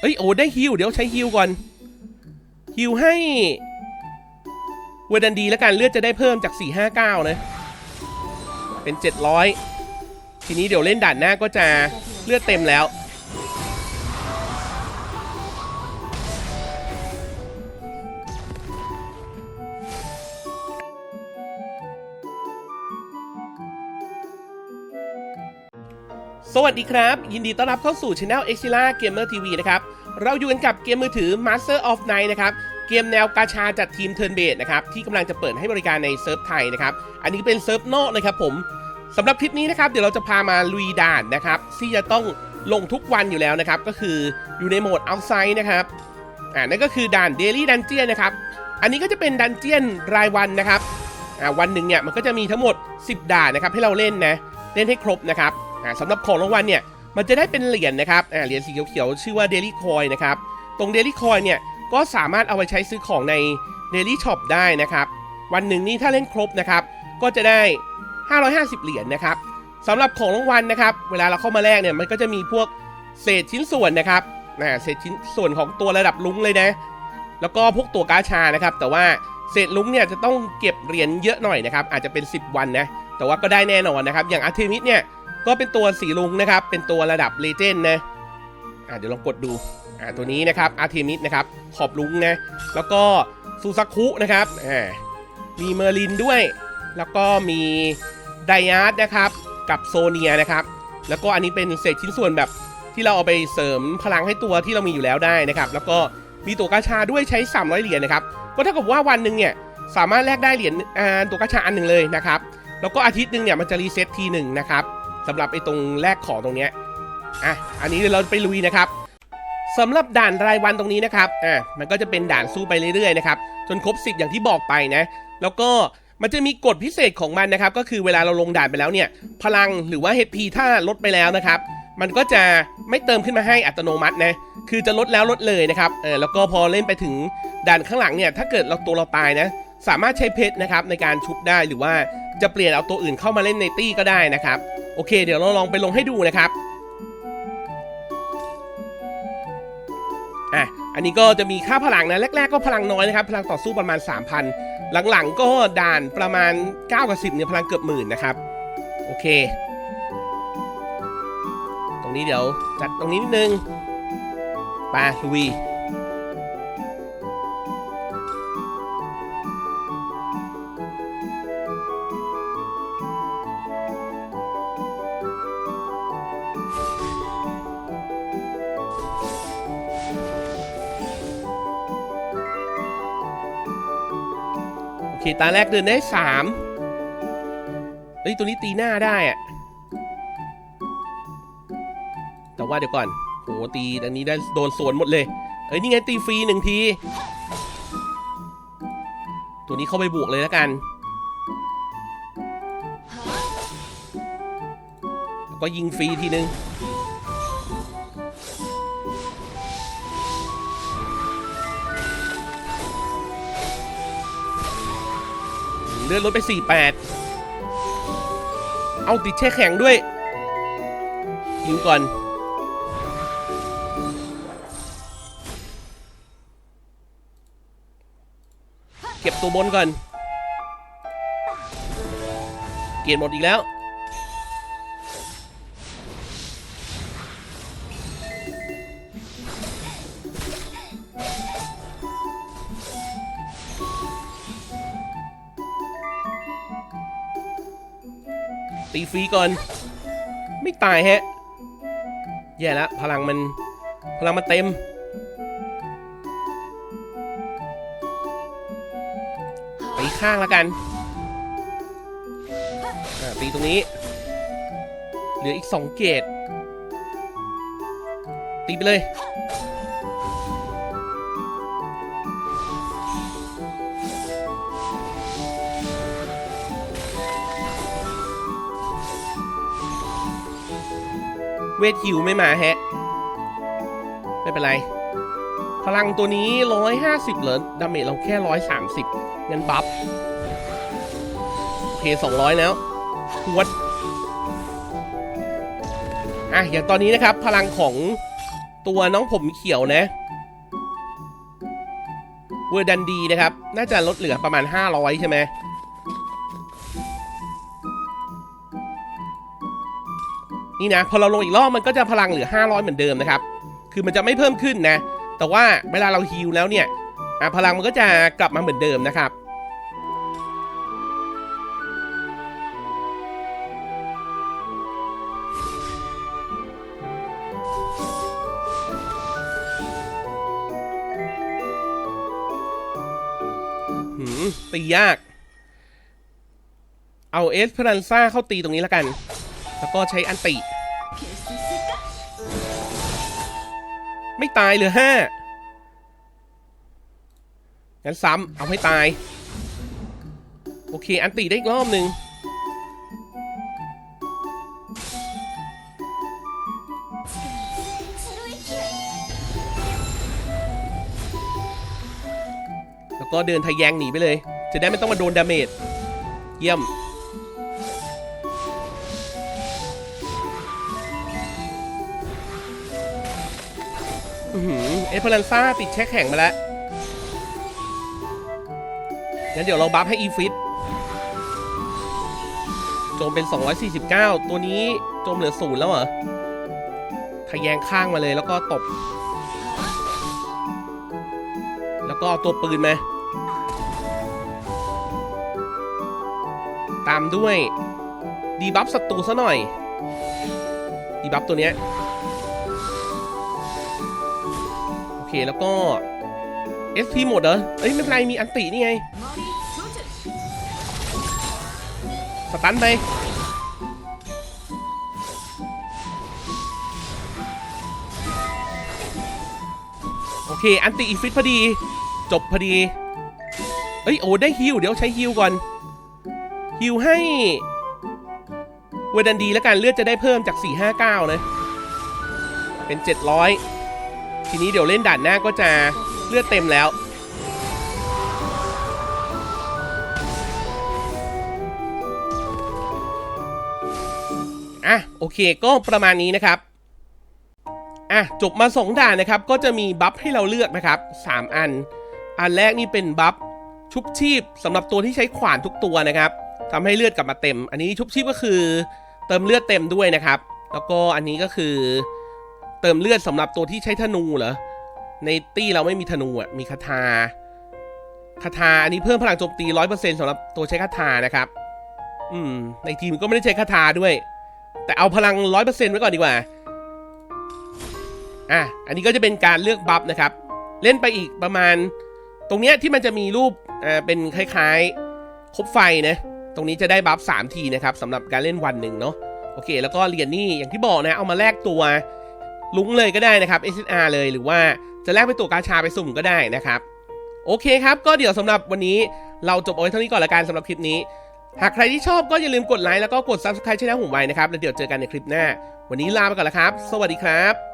เอ้ยโอ้ได้ฮิวเดี๋ยวใช้ฮิวก่อนฮิวให้เวดันดีแล้วกันเลือดจะได้เพิ่มจาก 459 นะ เป็น 700 ทีนี้เดี๋ยวเล่นด่านหน้าก็จะเลือดเต็มแล้ว สวัสดีครับ ยินดีต้อนรับเข้าสู่ช anel e x i l a Gamer TV นะครับ เราอยู่กันกับเกมมือถือ Master of Night นะครับ เกมแนวกาชาจัดทีมเทิร์นเบสนะครับ ที่กำลังจะเปิดให้บริการในเซิร์ฟไทยนะครับ อันนี้เป็นเซิร์ฟนอกนะครับผมสำหรับคลิปนี้นะครับ เดี๋ยวเราจะพามาลุยด่านนะครับ ที่จะต้องลงทุกวันอยู่แล้วนะครับ ก็คืออยู่ในโหมด outside นะครับอ่านั่นก็คือด่าน Daily Dungeon นะครับอันนี้ก็จะเป็นดันเจียนรายวันนะครับอ่าวันหนึ่งเนี่ยมันก็จะมีทั้งหมด 10 ด่านนะครับให้เราเล่นนะเล่นให้ครบนะครับ สำหรับของรางวัลเนี่ยมันจะได้เป็นเหรียญนะครับเหรียญสีเขียวๆชื่อว่า Daily Coin นะครับ ตรง Daily Coin เนี่ยก็สามารถเอาไปใช้ซื้อของใน Daily Shop ได้นะครับ วันหนึ่งนี่ถ้าเล่นครบนะครับ ก็จะได้ 550 เหรียญนะครับสำหรับของรางวัลนะครับ เวลาเราเข้ามาแลกเนี่ยมันก็จะมีพวกเศษชิ้นส่วนนะครับเศษชิ้นส่วนของตัวระดับลุงเลยนะ แล้วก็พวกตัวกาชานะครับ แต่ว่าเศษลุงเนี่ยจะต้องเก็บเหรียญเยอะหน่อยนะครับ อาจจะเป็น 10 วันนะ แต่ว่าก็ได้แน่นอนนะครับ อย่างอาร์เทมิสเนี่ย ก็เป็นตัวสีลุงนะครับ เป็นตัวระดับเลเจนด์นะอ่าเดี๋ยวลองกดดูอ่าตัวนี้นะครับอาร์เทมิสนะครับ ขอบลุงนะ แล้วก็ซูซาคุนะครับอ่ามีเมอร์ลินด้วย แล้วก็มีไดอาร์ดนะครับ กับโซเนียนะครับ แล้วก็อันนี้เป็นเศษชิ้นส่วนแบบที่เราเอาไปเสริมพลังให้ตัวที่เรามีอยู่แล้วได้นะครับ แล้วก็มีตัวกาชาด้วยใช้ 300 เหรียญนะครับ ก็เท่ากับว่าวันหนึ่งเนี่ยสามารถแลกได้เหรียญตัวกาชาอันหนึ่งเลยนะครับ แล้วก็อาทิตย์หนึ่งเนี่ยมันจะรีเซ็ตทีหนึ่งนะครับ สำหรับไอ้ตรงแลกของตรงเนี้ยอะอันนี้เดี๋ยวเราไปลุยนะครับสำหรับด่านรายวันตรงนี้นะครับอะมันก็จะเป็นด่านสู้ไปเรื่อยๆนะครับจนครบสิบอย่างที่บอกไปนะแล้วก็มันจะมีกฎพิเศษของมันนะครับ ก็คือเวลาเราลงด่านไปแล้วเนี่ย พลังหรือว่า HP ถ้าลดไปแล้วนะครับ มันก็จะไม่เติมขึ้นมาให้อัตโนมัตินะ คือจะลดแล้วลดเลยนะครับ เออแล้วก็พอเล่นไปถึงด่านข้างหลังเนี่ย ถ้าเกิดเราตัวเราตายนะ สามารถใช้เพชรนะครับในการชุบได้หรือว่าจะเปลี่ยนเอาตัวอื่นเข้ามาเล่นในตี้ก็ได้นะครับ อเค เดี๋ยวเราลองไปลงให้ดูนะครับอะอันนี้ก็จะมีค่าพลังนะแรก ๆ ก็พลังน้อยนะครับ พลังต่อสู้ประมาณ 3,000 หลังๆ ก็ด่านประมาณ 9 กับ 10เนี่ยพลังเกือบหมื่นนะครับ โอเค ตรงนี้เดี๋ยวจัดตรงนี้นิดนึงไปลุย เคตาแรกเดินได้สามเฮ้ยตัวนี้ตีหน้าได้อะแต่ว่าเดี๋ยวก่อนโหตีอันนี้ได้โดนสวนหมดเลยเอ้ยนี่ไงตีฟรีหนึ่งที ตัวนี้เข้าไปบวกเลยแล้วกัน แล้วก็ยิงฟรีทีนึง เลื่อนรถไป 48 เอาติดแช่แข็งด้วยยิงก่อน เก็บตัวบนก่อน เกียรหมดอีกแล้ว ตีฟรีก่อน ไม่ตายแฮะ แย่แล้วพลังมัน พลังมันเต็ม ตีข้างแล้วกัน ตีตรงนี้ เหลืออีกสองเกต ตีไปเลย เวทฮิวไม่มาแฮะ ไม่เป็นไร พลังตัวนี้ 150 เหรอดาเมจเราแค่ 130งั้นบัฟโอเค 200 แล้วทวดอะ อย่างตอนนี้นะครับ พลังของตัวน้องผมเขียวนะ เวอร์ดันดีนะครับ น่าจะลดเหลือประมาณ 500 ใช่ไหม นี่นะพอเราลงอีกรอบมันก็จะพลังเหลือ 500 เหมือนเดิมนะครับ คือมันจะไม่เพิ่มขึ้นนะ แต่ว่าเวลาเราฮิลแล้วเนี่ยพลังมันก็จะกลับมาเหมือนเดิมนะครับหืมตียาก เอาเอสเพรันซ่าเข้าตีตรงนี้แล้วกัน แล้วก็ใช้อันติ ไม่ตายเหลือห้างั้นซ้ำเอาให้ตาย โอเค อันติได้อีกรอบหนึ่งแล้วก็เดินทะแยงหนีไปเลย จะได้ไม่ต้องมาโดนดาเมจ เยี่ยม เอสเพรันซ่าติดแช่แข็งมาแล้ว งั้นเดี๋ยวเราบัฟให้อีฟิตโจมเป็น 249 ตัวนี้โจมเหลือศูนย์แล้วเหรอทะแยงข้างมาเลยแล้วก็ตบ แล้วก็เอาตัวปืนมา ตามด้วย ดีบัฟศัตรูซะหน่อย ดีบัฟตัวเนี้ย เคแล้วก็ SP หมดเหรอ เอ้ยไม่เป็นไรมีอันตินี่ไง สตันไป โอเค อันติอีฟิตพอดี จบพอดี เอ้ยโอ้ได้ฮิวเดี๋ยวใช้ฮิวก่อนฮิวให้เวดันดีแล้วกันเลือดจะได้เพิ่มจาก 459 นะ เป็น 700 ทีนี้เดี๋ยวเล่นด่านหน้าก็จะเลือดเต็มแล้ว อะ โอเคก็ประมาณนี้นะครับ อะ จบมา 2 ด่านนะครับ ก็จะมีบัฟให้เราเลือกนะครับ 3 อัน อันแรกนี่เป็นบัฟชุบชีพสำหรับตัวที่ใช้ขวานทุกตัวนะครับทำให้เลือดกลับมาเต็ม อันนี้ชุบชีพก็คือเติมเลือดเต็มด้วยนะครับ แล้วก็อันนี้ก็คือ เติมเลือดสำหรับตัวที่ใช้ธนูเหรอ ในตี้เราไม่มีธนูอะ มีคาถา คาถาอันนี้เพิ่มพลังโจมตี100%สำหรับตัวใช้คาถานะครับ อืม ในทีมก็ไม่ได้ใช้คาถาด้วย แต่เอาพลัง100%ไว้ก่อนดีกว่า อะ อันนี้ก็จะเป็นการเลือกบัฟนะครับ เล่นไปอีกประมาณ ตรงเนี้ยที่มันจะมีรูป อ่า เป็นคล้ายๆ คบไฟนะ ตรงนี้จะได้บัฟ3ทีนะครับสำหรับการเล่นวันหนึ่งเนาะ โอเค แล้วก็เหรียญนี่อย่างที่บอกนะ เอามาแลกตัว ลุงเลยก็ได้นะครับ SSR เลยหรือว่าจะแลกเป็นตัวกาชาไปสุ่มก็ได้นะครับ โอเคครับ ก็เดี๋ยวสำหรับวันนี้เราจบเอาไว้เท่านี้ก่อนละกันสำหรับคลิปนี้ หากใครที่ชอบก็อย่าลืมกดไลค์แล้วก็กด subscribe ช่องผมไว้นะครับ แล้วเดี๋ยวเจอกันในคลิปหน้า วันนี้ลาไปก่อนละครับ สวัสดีครับ